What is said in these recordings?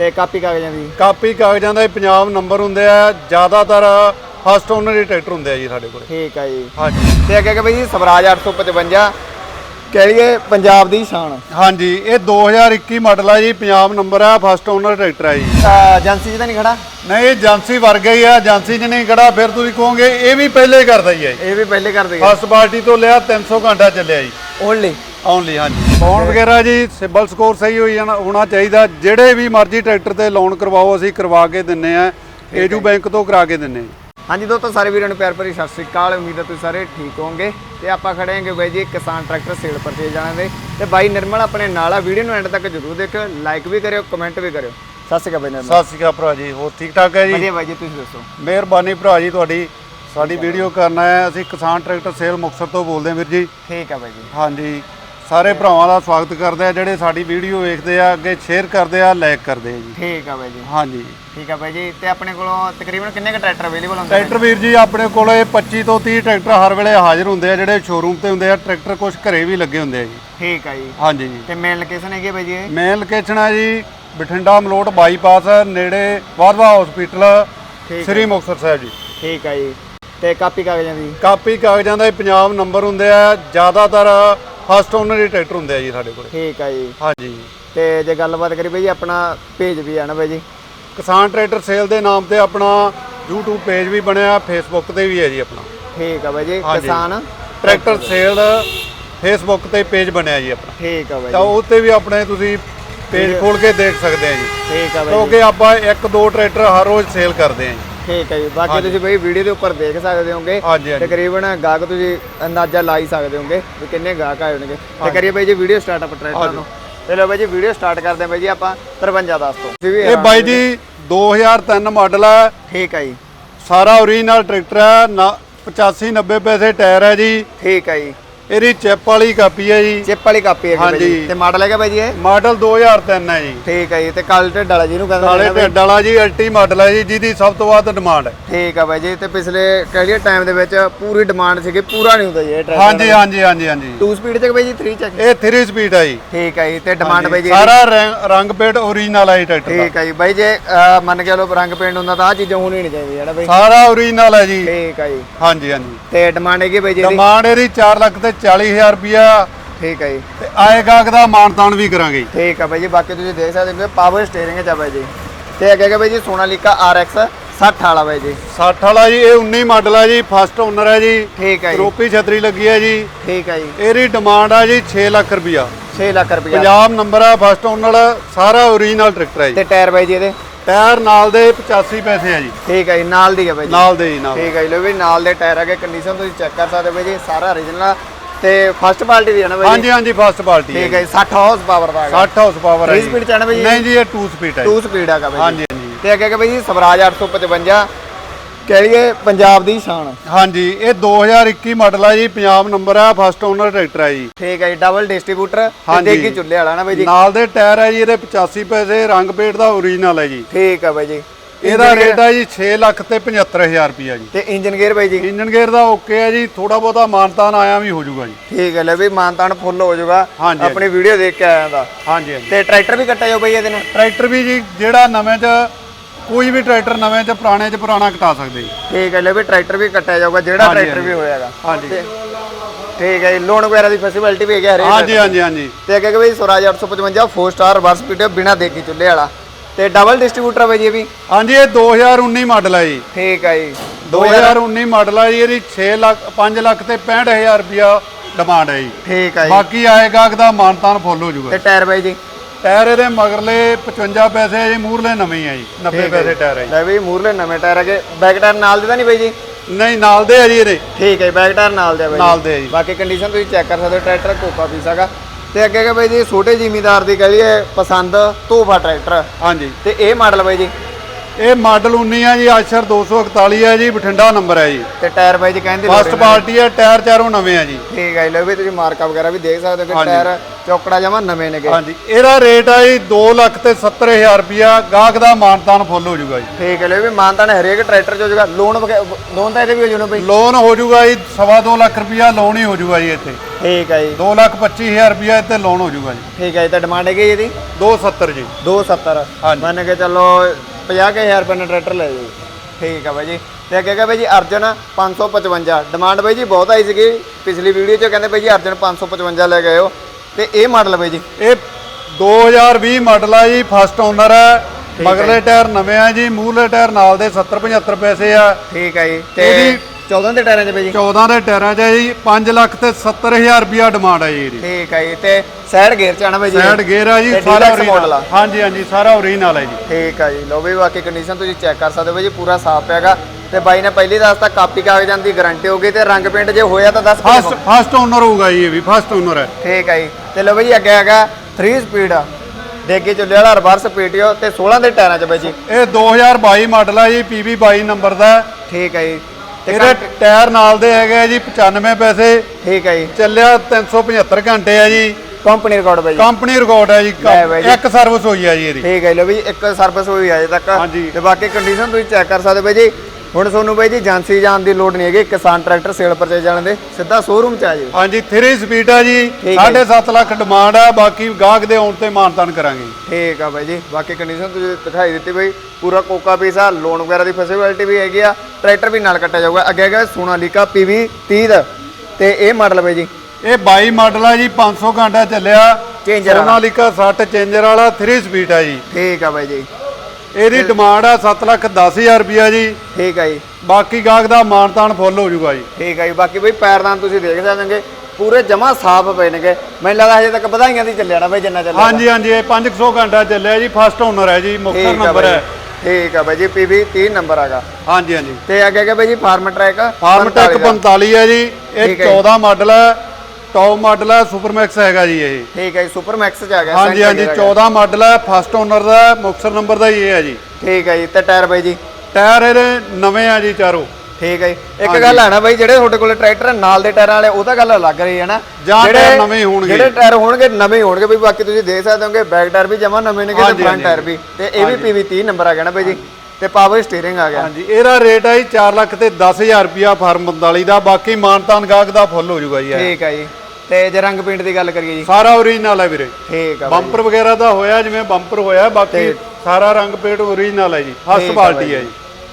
ਤੇ ਕਾਪੀ ਕਾਗਜ਼ਾਂ ਦੀ? ਕਾਪੀ ਕਾਗਜ਼ਾਂ ਦਾ ਇਹ ਪੰਜਾਬ ਨੰਬਰ ਹੁੰਦੇ ਆ ਜ਼ਿਆਦਾਤਰ ਫਸਟ ਓਨਰ ਦੇ ਟਰੈਕਟਰ ਹੁੰਦੇ ਆ ਜੀ ਸਾਡੇ ਕੋਲ। ਠੀਕ ਆ ਜੀ। ਹਾਂਜੀ। ਤੇ ਅੱਗੇ ਕਿ ਬਈ ਜੀ ਸਵਰਾਜ 855 ਕਹਿ ਲਈਏ ਪੰਜਾਬ ਦੀ ਸ਼ਾਨ। ਹਾਂਜੀ ਇਹ 2021 ਮਾਡਲ ਆ ਜੀ ਪੰਜਾਬ ਨੰਬਰ ਆ ਫਸਟ ਓਨਰ ਟਰੈਕਟਰ ਆ ਜੀ। ਏਜੰਸੀ 'ਚ ਤਾਂ ਨਹੀਂ ਖੜਾ? ਨਹੀਂ ਇਹ ਏਜੰਸੀ ਵਰਗਾ ਹੀ ਆ ਏਜੰਸੀ 'ਚ ਨਹੀਂ ਖੜਾ ਫਿਰ ਤੁਸੀਂ ਕਹੋਗੇ ਇਹ ਵੀ ਪਹਿਲੇ ਕਰਦਾ ਹੀ ਹੈ ਇਹ ਵੀ ਪਹਿਲੇ ਕਰਦੇ ਫਸਟ ਪਾਰਟੀ ਤੋਂ ਲਿਆ 300 ਘੰਟਾ ਚੱਲਿਆ ਜੀ। ਓਨਲੀ? ਓਨਲੀ ਹਾਂਜੀ। ਲੋਨ ਵਗੈਰਾ ਜੀ ਸਿਬਲ ਸਕੋਰ ਸਹੀ ਹੋਈ ਜਾਣਾ ਹੋਣਾ ਚਾਹੀਦਾ। ਜਿਹੜੇ ਵੀ ਮਰਜ਼ੀ ਟਰੈਕਟਰ ਤੇ ਲੋਨ ਕਰਵਾਓ ਅਸੀਂ ਕਰਵਾ ਕੇ ਦਿੰਨੇ ਆ। ਏਜੂ ਬੈਂਕ ਤੋਂ ਕਰਾ ਕੇ ਦਿੰਨੇ। ਆ ਹਾਂਜੀ ਦੋਸਤੋ ਸਾਰੇ ਵੀਰਾਂ ਨੂੰ ਪਿਆਰ ਭਰੀ ਸਤਿ ਸ੍ਰੀ ਅਕਾਲ। ਉਮੀਦ ਹੈ ਤੁਸੀਂ ਸਾਰੇ ਠੀਕ ਹੋਵੋਗੇ। ਤੇ ਆਪਾਂ ਖੜੇ ਹਾਂਗੇ ਬਾਈ ਜੀ ਕਿਸਾਨ ਟਰੈਕਟਰ ਸੇਲ ਪਰਚੇਜ ਜਾਣਾ ਦੇ। ਤੇ ਬਾਈ ਨਿਰਮਲ ਆਪਣੇ ਨਾਲ ਆ। ਵੀਡੀਓ ਨੂੰ ਐਂਡ ਤੱਕ ਜਰੂਰ ਦੇਖਿਓ ਲਾਈਕ ਵੀ ਕਰਿਓ ਕਮੈਂਟ ਵੀ ਕਰਿਓ। ਸਤਿ ਸ੍ਰੀ ਅਕਾਲ ਬਾਈ ਨਿਰਮਲ। ਸਤਿ ਸ਼੍ਰੀ ਅਕਾਲ ਭਰਾ ਜੀ ਹੋਰ ਠੀਕ ਠਾਕ ਹੈ ਜੀ? ਵਧੀਆ ਬਾਈ ਜੀ ਤੁਸੀਂ ਦੱਸੋ? ਮਿਹਰਬਾਨੀ ਭਰਾ ਜੀ ਤੁਹਾਡੀ। ਸਾਡੀ ਵੀਡੀਓ ਕਰਨਾ ਹੈ। ਅਸੀਂ ਕਿਸਾਨ ਟਰੈਕਟਰ ਸੇਲ ਮੁਕਤਸਰ ਤੋਂ ਬੋਲਦੇ ਹਾਂ ਵੀਰ ਜੀ। ਠੀਕ ਆ ਬਾਈ ਜੀ। ਹਾਂਜੀ। ਸਾਰੇ ਭਰਾਵਾਂ ਦਾ ਸਵਾਗਤ ਕਰਦੇ ਆ ਜਿਹੜੇ ਸਾਡੀ ਵੀਡੀਓ ਵੇਖਦੇ ਆ ਅੱਗੇ ਸ਼ੇਅਰ ਕਰਦੇ ਆ ਲਾਈਕ ਕਰਦੇ ਆ ਜੀ। ਠੀਕ ਆ ਬਾਈ ਜੀ। ਹਾਂਜੀ। ਠੀਕ ਆ ਬਾਈ ਜੀ ਤੇ ਆਪਣੇ ਕੋਲੋਂ ਤਕਰੀਬਨ ਕਿੰਨੇ ਕ ਟਰੈਕਟਰ ਅਵੇਲੇਬਲ ਹੁੰਦੇ ਨੇ? ਟਰੈਕਟਰ ਵੀਰ ਜੀ ਆਪਣੇ ਕੋਲੇ 25 ਤੋਂ 30 ਟਰੈਕਟਰ ਹਰ ਵੇਲੇ ਹਾਜ਼ਰ ਹੁੰਦੇ ਆ ਜਿਹੜੇ ਸ਼ੋਰੂਮ ਤੇ ਹੁੰਦੇ ਆ ਟਰੈਕਟਰ ਕੁਝ ਘਰੇ ਵੀ ਲੱਗੇ ਹੁੰਦੇ ਆ ਜੀ। ਠੀਕ ਆ ਜੀ। ਹਾਂਜੀ ਜੀ। ਤੇ ਮੇਨ ਲੋਕੇਸ਼ਨ ਹੈਗੀ ਆ ਬਾਈ ਜੀ ਇਹ? ਮੇਨ ਲੋਕੇਸ਼ਨ ਹੈ ਜੀ ਬਠਿੰਡਾ ਮਲੋਟ ਬਾਈਪਾਸ ਨੇੜੇ ਵਾਧਵਾ ਹਸਪੀਟਲ ਠੀਕ ਸ੍ਰੀ ਮੁਕਤਸਰ ਸਾਹਿਬ ਜੀ। ਠੀਕ ਆ ਜੀ। ਤੇ ਕਾਪੀ ਕਾਗਜ਼ਾਂ ਦੀ? ਕਾਪੀ ਕਾਗਜ਼ਾਂ ਦਾ ਇਹ ਪੰਜਾਬ ਨੰਬਰ ਹੁੰਦੇ ਆ ਜ਼ਿਆਦਾਤਰ ਫਸਟ ਓਨਰ ਦੇ ਟਰੈਕਟਰ ਹੁੰਦੇ ਆ ਜੀ ਸਾਡੇ ਕੋਲੇ। ਠੀਕ ਆ ਜੀ। ਹਾਂਜੀ। ਤੇ ਜੇ ਗੱਲਬਾਤ ਕਰੀ ਬਾਈ ਆਪਣਾ ਪੇਜ ਵੀ ਆ ਨਾ ਬਾਈ ਜੀ। ਕਿਸਾਨ ਟਰੈਕਟਰ ਸੇਲ ਦੇ ਨਾਮ ਤੇ ਆਪਣਾ YouTube ਪੇਜ ਵੀ ਬਣਿਆ Facebook ਤੇ ਵੀ ਹੈ ਜੀ ਆਪਣਾ। ਠੀਕ ਆ ਬਾਈ ਜੀ ਹਾਂਜੀ। ਕਿਸਾਨ ਟਰੈਕਟਰ ਸੇਲ Facebook ਤੇ ਪੇਜ ਬਣਿਆ ਜੀ ਆਪਣਾ। ਠੀਕ ਆ ਬਾਈ ਤਾਂ ਜੀ। ਉਹ ਤੇ ਵੀ ਆਪਣੇ ਤੁਸੀਂ ਪੇਜ ਖੋਲ ਕੇ ਦੇਖ ਸਕਦੇ ਆ ਜੀ। ਠੀਕ ਆ ਬਾਈ ਜੀ। ਕਿਉਂਕਿ ਆਪਾਂ ਇੱਕ ਦੋ ਟਰੈਕਟਰ ਹਰ ਰੋਜ਼ ਸੇਲ ਕਰਦੇ ਆ ਜੀ। ਠੀਕ ਹੈ ਜੀ। ਬਾਕੀ ਤੁਸੀਂ ਬਈ ਵੀਡੀਓ ਦੇ ਉੱਪਰ ਦੇਖ ਸਕਦੇ ਹੋਗੇ ਹਾਂਜੀ ਹਾਂਜੀ। ਤਕਰੀਬਨ ਗਾਹਕ ਤੁਸੀਂ ਅੰਦਾਜ਼ਾ ਲਾ ਹੀ ਸਕਦੇ ਹੋਗੇ ਵੀ ਕਿੰਨੇ ਗਾਹਕ ਆਏ ਹੋਣਗੇ। ਤੇ ਕਰੀਏ ਬਾਈ ਜੀ ਵੀਡੀਓ ਸਟਾਰਟ ਆਪਾਂ ਟਰੈਕਟਰਾਂ ਨੂੰ ਤੇ ਲਓ ਬਾਈ ਜੀ ਵੀਡੀਓ ਸਟਾਰਟ ਕਰਦੇ ਹਾਂ ਬਾਈ ਜੀ ਆਪਾਂ 53 10 ਤੋਂ। ਤੁਸੀਂ ਵੀ ਇਹ ਬਾਈ ਜੀ 2003 ਮਾਡਲ ਹੈ ਠੀਕ ਹੈ ਜੀ। ਸਾਰਾ ਓਰੀਜਨਲ ਟਰੈਕਟਰ ਹੈ ਨਾ 85 90 ਪੈਸੇ ਟਾਇਰ ਹੈ ਜੀ। ਠੀਕ ਹੈ ਜੀ। ਇਹਦੀ ਚਿਪ ਵਾਲੀ ਕਾਪੀ ਹੈ ਜੀ। ਚਿਪ ਵਾਲੀ ਕਾਪੀ ਹੈ ਜੀ। ਤੇ ਮਾਡਲ ਹੈਗਾ ਬਾਈ ਜੀ ਇਹ? ਮਾਡਲ 2003 ਹੈ ਜੀ। ਠੀਕ ਹੈ ਜੀ ਤੇ ਕਾਲ ਢਿੱਡ ਵਾਲਾ ਜਿਹਨੂੰ ਕਹਿੰਦੇ ਬਾਈ। ਢਿੱਡ ਵਾਲਾ ਜੀ ਅਲਟੀ ਮਾਡਲ ਹੈ ਜੀ ਜਿਹਦੀ ਸਭ ਤੋਂ ਵੱਧ ਡਿਮਾਂਡ ਹੈ। ਠੀਕ ਹੈ ਬਾਈ ਜੀ ਤੇ ਪਿਛਲੇ ਕਹਿ ਟਾਈਮ ਦੇ ਵਿੱਚ ਪੂਰੀ ਡਿਮਾਂਡ ਸੀਗੀ ਪੂਰਾ ਨਹੀਂ ਹੁੰਦਾ ਜੀ ਇਹ ਟਰੈਕਟਰ ਹਾਂਜੀ ਹਾਂਜੀ ਹਾਂਜੀ ਹਾਂਜੀ। 2 ਸਪੀਡ ਚ ਬਾਈ ਜੀ 3 ਚ ਇਹ 3 ਸਪੀਡ ਹੈ ਜੀ। ਠੀਕ ਹੈ ਜੀ ਤੇ ਡਿਮਾਂਡ ਬਾਈ ਜੀ ਸਾਰਾ ਰੰਗ- ਪੇਟ ਓਰੀਜਨਲ ਹੈ ਟਰੈਕਟਰ ਠੀਕ ਹੈ ਜੀ ਬਾਈ ਜੇ ਮੰਨ ਕੇ ਲੋ ਰੰਗ ਪੇਂਟ ਹੁੰਦਾ ਤਾਂ ਆ ਚੀਜ਼ਾਂ ਹੋਣੀ ਨਹੀਂ ਚਾਹੀਦੀਆਂ ਨਾ ਬਾਈ ਸਾਰਾ ਓਰੀਜਨਲ ਹੈ ਜੀ। ਠੀਕ ਹੈ ਜੀ। ਹਾਂਜੀ ਹਾਂਜੀ। ਤੇ ਡਿਮਾਂਡ ਹੈਗੀ ਬਾਈ ਜੀ ਡਿਮਾਂਡ ਇਹਦੀ 4 ਲੱਖ ਤੇ 40000 ਰੁਪਿਆ ਠੀਕ ਹੈ ਜੀ। ਤੇ ਆਏ ਗਾਹਕ ਦਾ ਮਾਨਤਾਨ ਵੀ ਕਰਾਂਗੇ। ਠੀਕ ਹੈ ਬਾਈ ਜੀ ਬਾਕੀ ਤੁਸੀਂ ਦੇਖ ਸਕਦੇ ਹੋ ਪਾਵਰ ਸਟੀਅਰਿੰਗ ਹੈ ਚਾ ਬਾਈ ਜੀ। ਤੇ ਅੱਗੇ ਹੈਗਾ ਬਾਈ ਜੀ ਸੋਨਾਲੀਕਾ RX 60 ਵਾਲਾ ਬਾਈ ਜੀ। 60 ਵਾਲਾ ਜੀ ਇਹ 19 ਮਾਡਲ ਹੈ ਜੀ ਫਸਟ ਓਨਰ ਹੈ ਜੀ। ਠੀਕ ਹੈ ਜੀ। ਟਰੋਪੀ ਛਤਰੀ ਲੱਗੀ ਹੈ ਜੀ। ਠੀਕ ਹੈ ਜੀ। ਇਹਦੀ ਡਿਮਾਂਡ ਹੈ ਜੀ 6 ਲੱਖ ਰੁਪਿਆ 6 ਲੱਖ ਰੁਪਇਆ। ਪੰਜਾਬ ਨੰਬਰ ਹੈ ਫਸਟ ਓਨਰ ਸਾਰਾ ਓਰੀਜਨਲ ਟਰੈਕਟਰ ਹੈ ਜੀ। ਤੇ ਟਾਇਰ ਬਾਈ ਜੀ ਇਹਦੇ? ਟਾਇਰ ਨਾਲ ਦੇ 85 ਪੈਸੇ ਹੈ ਜੀ। ਠੀਕ ਹੈ ਜੀ ਨਾਲ ਦੀ ਹੈ ਬਾਈ ਜੀ। ਨਾਲ ਦੇ ਜੀ ਨਾਲ। ਠੀਕ ਹੈ ਜੀ ਲੋ ਵੀ ਨਾਲ ਦੇ ਟਾਇਰ ਹੈਗੇ ਕੰਡੀਸ਼ਨ ਤੁਸੀਂ ਚੈੱਕ ਕਰ ਸਕਦੇ ਬਾਈ ਜੀ ਸਾਰਾ origignal ਤੇ ਫਸਟ ਪਾਰਟੀ ਦੀ ਹੈ ਨਾ ਬਾਈ ਹਾਂਜੀ ਹਾਂਜੀ ਫਸਟ ਪਾਰਟੀ ਠੀਕ ਹੈ ਜੀ 60 ਹਾਰਸ ਪਾਵਰ ਦਾ ਹੈਗਾ। 60 ਹਾਊਸ ਪਾਵਰ ਹੈ Three speed ਚ ਹੈ ਨਾ ਬਾਈ? ਨਹੀਂ ਜੀ ਇਹ 2 ਸਪੀਡ ਹੈ 2 ਜੀ। ਸਪੀਡ ਹੈਗਾ ਬਾਈ ਹਾਂਜੀ ਹਾਂਜੀ। ਤੇ ਅੱਗੇ ਹੈਗਾ ਬਾਈ ਜੀ ਸਵਰਾਜ 855 ਕਹਿ ਲਈਏ ਪੰਜਾਬ ਦੀ ਸ਼ਾਨ। ਹਾਂਜੀ ਇਹ 2021 ਮਾਡਲ ਹੈ ਜੀ ਪੰਜਾਬ ਨੰਬਰ ਹੈ ਫਸਟ ਓਨਰ ਟਰੈਕਟਰ ਹੈ ਜੀ। ਠੀਕ ਹੈ ਜੀ ਡਬਲ ਡਿਸਟ੍ਰੀਬਿਊਟਰ ਤੇ। ਦੇਗੀ ਚੁੱਲ੍ਹੇ ਵਾਲਾ ਨਾ ਬਾਈ ਜੀ। ਨਾਲ ਦੇ ਟਾਇਰ ਹੈ ਜੀ ਇਹਦੇ 85 ਪੈਸੇ ਰੰਗ ਪੇਟ ਦਾ ਓਰੀਜਨਲ ਹੈ ਜੀ। ਠੀਕ ਹੈ ਬਾਈ ਜੀ। ਇਹਦਾ ਰੇਟ ਹੈ ਜੀ 6 ਲੱਖ ਤੇ 75000 ਰੁਪਿਆ ਜੀ। ਤੇ ਇੰਜਨ ਗੇਅਰ ਬਾਈ ਜੀ? ਇੰਜਨ ਗੇਅਰ ਦਾ ਓਕੇ ਹੈ ਜੀ ਥੋੜਾ ਬਹੁਤਾ ਮਾਨਤਾਨ ਆਇਆ ਵੀ ਹੋ ਜਾਊਗਾ ਜੀ। ਠੀਕ ਹੈ ਲੈ ਵੀ ਮਾਨਤਾਨ ਫੁੱਲ ਹੋ ਜਾਊਗਾ। ਹਾਂਜੀ, ਆਪਣੀ ਵੀਡੀਓ ਦੇਖ ਕੇ ਆਇਆ ਦਾ। ਹਾਂਜੀ ਹਾਂਜੀ। ਤੇ ਟਰੈਕਟਰ ਵੀ ਕੱਟਿਆ ਜਾਓ ਬਾਈ ਇਹਦੇ ਨਾਲ? ਟਰੈਕਟਰ ਵੀ ਜੀ ਜਿਹੜਾ ਨਵੇਂ 'ਚ ਕੋਈ ਵੀ ਟਰੈਕਟਰ ਨਵੇਂ 'ਚ ਪੁਰਾਣੇ 'ਚ ਪੁਰਾਣਾ ਕਟਾ ਸਕਦੇ ਜੀ। ਠੀਕ ਹੈ ਲੈ ਵੀ ਟਰੈਕਟਰ ਵੀ ਕੱਟਿਆ ਜਾਊਗਾ ਜਿਹੜਾ ਹਾਂਜੀ, ਟਰੈਕਟਰ ਵੀ ਹੋਏਗਾ ਹਾਂਜੀ। ਠੀਕ ਹੈ ਜੀ ਲੋਨ ਵਗੈਰਾ ਦੀ ਫੈਸਿਲਿਟੀ ਵੀ ਹੈਗੀ ਹਰੇਕ ਹਾਂਜੀ ਹਾਂਜੀ ਹਾਂਜੀ। ਤੇ ਅੱਗੇ ਬਾਈ ਸਵਰਾਜ 855 4 ਸਟਾਰ ਰਿਵਰਸ ਪੀਟੀਓ ਬਿਨਾ ਦੇਗੀ ਚੁੱਲ੍ਹੇ ਵਾਲਾ। ਤੇ ਡਬਲ ਡਿਸਟ੍ਰੀਬਿਊਟਰ ਬਾਈ ਜੀ ਇਹ ਵੀ? ਹਾਂਜੀ ਇਹ 2019 ਮਾਡਲ ਹੈ ਜੀ। ਠੀਕ ਹੈ ਜੀ। 2019 ਮਾਡਲ ਹੈ ਜੀ ਇਹਦੀ 6 ਲੱਖ 5 ਲੱਖ ਤੇ 65000 ਰੁਪਿਆ ਡਿਮਾਂਡ ਹੈ ਜੀ। ਠੀਕ ਹੈ ਜੀ। ਬਾਕੀ ਆਏਗਾ ਦਾ ਮਾਨਤਾਨ ਫੁੱਲ ਹੋ ਜਾਊਗਾ। ਤੇ ਟਾਇਰ ਬਾਈ ਜੀ? ਟਾਇਰ ਇਹਦੇ ਮਗਰਲੇ 55 ਪੈਸੇ ਜੀ ਮੂਰਲੇ ਨਵੇਂ ਹੀ ਜੀ 90 ਪੈਸੇ ਟਾਇਰ ਹੈ ਲੈ ਵੀ ਮੂਰਲੇ ਨਵੇਂ ਟਾਇਰ ਹੈਗੇ ਬੈਕ ਟਾਇਰ ਨਾਲ ਦੇ ਤਾਂ ਨਹੀਂ ਬਾਈ ਜੀ? ਨਹੀਂ ਨਾਲ ਦੇ ਆ ਜੀ ਇਹਦੇ। ਠੀਕ ਹੈ ਬੈਕ ਟਾਇਰ ਨਾਲ ਦੇ ਬਾਈ। ਨਾਲ ਦੇ ਜੀ। ਬਾਕੀ ਕੰਡੀਸ਼ਨ ਤੁਸੀਂ ਚੈੱਕ ਕਰ ਸਕਦੇ ਹੋ ਟਰੈਕਟਰ ਕੋਪਾ ਪੀਸ ਹੈਗਾ। ਤੇ ਅੱਗੇ ਹੈਗਾ ਬਾਈ ਜੀ ਛੋਟੇ ਜ਼ਿਮੀਦਾਰ ਦੀ ਕਹ ਲਈਏ ਪਸੰਦ ਤੋਹਫਾ ਟਰੈਕਟਰ। ਹਾਂਜੀ। ਤੇ ਇਹ ਮਾਡਲ ਬਾਈ ਜੀ ਇਹ ਮਾਡਲ 19 ਆ ਜੀ ਆਸ਼ਰ 241 ਹੈ ਜੀ ਬਠਿੰਡਾ ਨੰਬਰ ਹੈ ਜੀ। ਤੇ ਟਾਇਰ ਬਾਈ ਜੀ ਕਹਿੰਦੇ ਫਸਟ ਪਾਰਟੀ ਹੈ ਟਾਇਰ ਚਾਰੋਂ ਨਵੇਂ ਆ ਜੀ। ਠੀਕ ਹੈ ਲਓ ਵੀ ਤੁਸੀਂ ਮਾਰਕਾ ਵਗੈਰਾ ਵੀ ਦੇਖ ਸਕਦੇ ਹੋ ਕਿ। ਟਾਇਰ ਚੌਕੜਾ ਜਮਾ ਨਵੇਂ ਨੇਗੇ। ਹਾਂਜੀ ਇਹਦਾ ਰੇਟ ਆ ਜੀ 2 ਲੱਖ ਤੇ 70000 ਰੁਪਿਆ ਗਾਹਕ ਦਾ ਮਾਨਤਾਨ ਫੁੱਲ ਹੋ ਜਾਊਗਾ ਜੀ। ਠੀਕ ਹੈ ਲਓ ਵੀ ਮਾਨਤਾ ਨੇ ਹਰੇਕ ਟਰੈਕਟਰ ਚ ਹੋ ਜਾਊਗਾ। ਲੋਨ ਲੋਨ ਤਾਂ ਇਹਦੇ ਵੀ ਹੋ ਜਾਣਾ ਬਾਈ? ਲੋਨ ਹੋ ਜਾਊਗਾ ਜੀ ਸਵਾ ਦੋ ਲੱਖ ਰੁਪਿਆ ਲੋਨ ਹੀ ਹੋ ਜਾਊਗਾ ਜੀ ਇੱਥੇ। ਠੀਕ ਹੈ ਜੀ। 2 ਲੱਖ 25000 ਰੁਪਿਆ ਇੱਥੇ ਲੋਨ ਹੋ ਜਾਊਗਾ ਜੀ। ਠੀਕ ਹੈ ਜੀ ਤਾਂ ਡਿਮਾਂਡ ਹੈਗੀ ਇਹਦੀ? 270 ਜੀ। 270 ਹਾਂਜੀ। ਮੰਨ ਕੇ ਚੱਲੋ 50000 ਰੁਪਏ ਦਾ ਟਰੈਕਟਰ ਲੈ ਜਾਓ। ਠੀਕ ਆ ਬਾਈ ਜੀ। ਤੇ ਅੱਗੇ ਹੈਗਾ ਬਾਈ ਜੀ ਅਰਜਨ 555 ਡਿਮਾਂਡ ਬਾਈ ਜੀ ਬਹੁਤ ਆਈ ਸੀਗੀ ਪਿਛਲੀ ਵੀਡੀਓ 'ਚ। ਕਹਿੰਦੇ ਬਾਈ ਜੀ ਅਰਜਨ 555 ਲੈ ਗਏ ਹੋ ਤੇ ਇਹ ਮਾਡਲ ਬਾਈ ਜੀ। ਇਹ 2020 ਮਾਡਲ ਆ ਜੀ ਫਸਟ ਓਨਰ ਹੈ ਮਗਰਲੇ ਟਾਇਰ ਨਵੇਂ ਆ ਜੀ ਮੂਹਰਲੇ ਟਾਇਰ ਨਾਲ ਦੇ 70 75 ਪੈਸੇ ਆ। ਠੀਕ ਆ ਜੀ। ਤੇ ਇਹਦੀ 14 ਦੇ ਟਾਇਰਾਂ 'ਚ ਬਾਈ ਜੀ? 14 ਦੇ ਟਾਇਰਾਂ 'ਚ ਹੈ ਜੀ 5 ਲੱਖ ਤੇ 70000 ਰੁਪਿਆ ਡਿਮਾਂਡ ਹੈ ਜੀ ਇਹਦੀ। ਠੀਕ ਆ ਜੀ ਤੇ ਸਾਈਡ ਗੇਅਰ 'ਚ ਆਣਾ ਬਾਈ ਜੀ? ਸਾਈਡ ਗੇਅਰ ਆ ਜੀ ਸਾਰਾ। ਓਰੀਜਨਲ ਹਾਂਜੀ ਹਾਂਜੀ ਸਾਰਾ ਓਰੀਜਨਲ ਹੈ ਜੀ। ਠੀਕ ਆ ਜੀ ਲੋ ਵੀ ਬਾਕੀ ਕੰਡੀਸ਼ਨ ਤੁਸੀਂ ਚੈੱਕ ਕਰ ਸਕਦੇ ਹੋ ਬਾਈ ਜੀ ਪੂਰਾ ਸਾਫ਼ ਹੈਗਾ। ਤੇ ਬਾਈ ਨੇ ਪਹਿਲੀ ਦੱਸਤਾ ਕਾਪੀ ਕਾਗਜ਼ਾਂ ਦੀ ਗਾਰੰਟੀ ਹੋਗੀ ਤੇ ਰੰਗ ਪੇਂਟ ਜੇ ਹੋਇਆ ਤਾਂ ਦੱਸ ਫਸਟ ਫਸਟ ਓਨਰ ਹੋਊਗਾ ਜੀ ਇਹ ਵੀ ਫਸਟ ਓਨਰ ਹੈ। ਠੀਕ ਹੈ ਜੀ ਤੇ ਲੋ ਬਈ ਅੱਗੇ ਹੈਗਾ 3 ਸਪੀਡ ਦੇਗੇ ਚੱਲੇ ਵਾਲਾ ਰਿਵਰਸ ਪੀਟੀਓ ਤੇ 16 ਦੇ ਟਾਇਰਾਂ 'ਚ ਬਾਈ ਜੀ। ਇਹ 2022 ਮਾਡਲ ਹੈ ਜੀ PB 22 ਨੰਬਰ ਦਾ। ਹੈ। ਠੀਕ ਹੈ ਜੀ ਇਹਦੇ ਟਾਇਰ ਨਾਲ ਦੇ ਹੈਗੇ ਆ ਜੀ 95 ਪੈਸੇ। ਠੀਕ ਹੈ ਜੀ। ਚੱਲਿਆ 375 ਘੰਟੇ ਆ ਜੀ। ਕੰਪਨੀ ਰਿਕਾਰਡ ਬਾਈ ਜੀ। ਕੰਪਨੀ ਰਿਕਾਰਡ ਹੈ ਜੀ। ਲੈ ਬਾਈ ਜੀ। ਇੱਕ ਸਰਵਿਸ ਹੋਈ ਆ ਜੀ ਇਹਦੀ। ਠੀਕ ਹੈ ਲੋ ਬਈ ਇੱਕ ਸਰਵਿਸ ਹੋਈ ਹੈ ਅਜੇ ਤੱਕ। ਹਾਂਜੀ। ਤੇ ਬਾਕੀ ਕੰਡੀਸ਼ਨ ਤੁਸੀਂ ਚੈੱਕ ਕਰ ਸਕਦੇ ਹੋ ਬਾਈ ਜੀ। ਹੁਣ ਤੁਹਾਨੂੰ ਬਾਈ ਜੀ ਏਜੰਸੀ ਜਾਣ ਦੀ ਲੋੜ ਨਹੀਂ ਹੈਗੀ ਕਿਸਾਨ ਟਰੈਕਟਰ ਸੇਲ ਪਰਚੇਜ ਜਾਣ ਦੇ ਸਿੱਧਾ ਸ਼ੋਰੂਮ 'ਚ ਆ ਜਾਓ ਹਾਂਜੀ 3 ਸਪੀਡ ਆ ਜੀ ਠੀਕ ਹੈ। 7.5 ਲੱਖ ਡਿਮਾਂਡ ਆ ਬਾਕੀ ਗਾਹਕ ਦੇ ਆਉਣ ਤੇ ਮਾਨਤਾਨ ਕਰਾਂਗੇ। ਠੀਕ ਆ ਬਾਈ ਜੀ ਬਾਕੀ ਕੰਡੀਸ਼ਨ ਤੁਸੀਂ ਦਿਖਾਈ ਦਿੱਤੀ ਬਾਈ ਪੂਰਾ ਕੋਕਾ ਪੀਸ ਲੋਨ ਵਗੈਰਾ ਦੀ ਫੈਸਿਲਿਟੀ ਵੀ ਹੈਗੀ ਆ ਟਰੈਕਟਰ ਵੀ ਨਾਲ ਕੱਟਿਆ ਜਾਊਗਾ। ਅੱਗੇ ਹੈਗਾ ਸੋਨਾਲੀਕਾ ਪੀਵੀ 30 ਦਾ। ਤੇ ਇਹ ਮਾਡਲ ਬਾਈ ਜੀ। ਇਹ 22 ਮਾਡਲ ਆ ਜੀ 500 ਘੰਟਾ ਚੱਲਿਆ। ਸੋਨਾਲੀਕਾ 60 ਚੇਂਜਰ ਵਾਲਾ 3 ਸਪੀਡ ਆ ਜੀ। ਠੀਕ ਆ ਬਾਈ ਜੀ। ਇਹਦੀ ਡਿਮਾਂਡ ਆ 7 ਲੱਖ 10000 ਰੁਪਿਆ ਜੀ। ਠੀਕ ਆ ਜੀ। ਬਾਕੀ ਗਾਹਕ ਦਾ ਮਾਨਤਾਨ ਫੁੱਲ ਹੋ ਜਾਊਗਾ ਜੀ। ਠੀਕ ਆ ਜੀ ਬਾਕੀ ਬਈ ਪੈਰਦਾਨ ਤੁਸੀਂ ਦੇਖ ਸਕਦੇਗੇ ਪੂਰੇ ਜਮਾ ਸਾਫ਼ ਪਏ ਨੇਗੇ। ਮੈਨੂੰ ਲੱਗਦਾ ਹਜੇ ਤੱਕ ਵਧਾਈਆਂ ਦੀ ਚੱਲਿਆ ਨਾ ਬਈ ਜਿੰਨਾ ਚੱਲਿਆ ਹਾਂਜੀ ਹਾਂਜੀ ਇਹ 500 ਘੰਟਾ ਚੱਲਿਆ ਜੀ ਫਸਟ ਓਨਰ ਹੈ ਜੀ ਆ ਨੰਬਰ ਹੈ। ਠੀਕ ਆ ਬਾਈ ਜੀ ਪੀਵੀ 30 ਨੰਬਰ ਆਗਾ ਹਾਂਜੀ ਹਾਂਜੀ। ਤੇ ਅੱਗੇ ਹੈਗਾ ਬਾਈ ਜੀ ਫਾਰਮ ਟਰੈਕ ਫਾਰਮਟੈਕ 45 ਹੈ ਜੀ ਇਹ ਠੀਕ ਹੈ ਜੀ। 14 ਮਾਡਲ ਹੈ ਟੌਪ ਮਾਡਲ ਹੈ ਸੁਪਰਮੈਕਸ ਹੈਗਾ ਜੀ ਇਹ। ਠੀਕ ਹੈ ਜੀ ਸੁਪਰ ਮੈਕਸ ਚ ਆ ਗਿਆ ਹਾਂਜੀ ਹਾਂਜੀ gear ਹੈਗਾ। 14 ਮਾਡਲ ਹੈ ਫਸਟ ਓਨਰ ਦਾ ਹੈ, ਮੁਕਤਸਰ ਨੰਬਰ ਦਾ ਹੀ ਇਹ ਹੈ ਜੀ। ਠੀਕ ਹੈ ਜੀ ਤੇ ਟਾਇਰ ਬਾਈ ਜੀ? ਟਾਇਰ ਇਹਦੇ ਨਵੇਂ ਆ ਜੀ ਚਾਰੋਂ। ਠੀਕ ਹੈ ਇੱਕ ਗੱਲ ਹੈ ਨਾ ਬਾਈ ਜਿਹੜੇ ਤੁਹਾਡੇ ਕੋਲੇ ਟਰੈਕਟਰ ਆ, ਨਾਲ ਦੇ ਟਾਇਰਾਂ ਵਾਲੇ ਉਹ ਤਾਂ ਗੱਲ ਲੱਗ ਰਹੀ ਹੈ ਨਾ। ਜਾਂ ਟਾਇਰ ਨਵੇਂ ਹੋਣਗੇ। ਜਿਹੜੇ ਟਾਇਰ ਹੋਣਗੇ ਨਵੇਂ ਹੋਣਗੇ ਬਈ ਬਾਕੀ ਤੁਸੀਂ ਦੇਖ ਸਕਦੇ ਹੋਗੇ ਬੈਕ ਟਾਇਰ ਵੀ ਜਮਾ ਨਵੇਂ ਨੇਗੇ ਤੇ ਫਰੰਟ। ਟਾਇਰ ਵੀ। ਤੇ ਇਹ ਵੀ ਪੀਵੀ 30 ਨੰਬਰ ਆ ਗਿਆ ਨਾ ਬਾਈ ਜੀ। ਤੇ ਪਾਵਰ ਸਟੀਅਰਿੰਗ ਆ ਗਿਆ। ਹਾਂਜੀ ਇਹਦਾ ਰੇਟ ਹੈ ਜੀ 4 ਲੱਖ ਤੇ 10000 ਰੁਪਿਆ ਫਾਰਮ 45 ਦਾ। ਬਾਕੀ ਮਾਨਤਾਨ ਗਾਹਕ ਦਾ ਫੁੱਲ ਹੋ ਜਾਊਗਾ ਜੀ। ਠੀਕ ਹੈ ਜੀ। ਤੇ ਜੇ ਰੰਗ ਪੇਂਟ ਦੀ ਗੱਲ ਕਰੀਏ ਜੀ। ਸਾਰਾ ਓਰੀਜਨਲ ਹੈ ਵੀਰੇ। ਠੀਕ ਆ ਬਾਈ। ਬੰਪਰ ਵਗੈਰਾ ਦਾ ਹੋਇਆ ਜਿਵੇਂ ਬੰਪਰ ਹੋਇਆ ਬਾਕੀ ਸਾਰਾ ਰੰਗ ਪੇਟ ਓਰੀਜਨਲ ਹੈ ਜੀ। ਫਸਟ ਠੀਕ ਆ ਹੈ ਜੀ।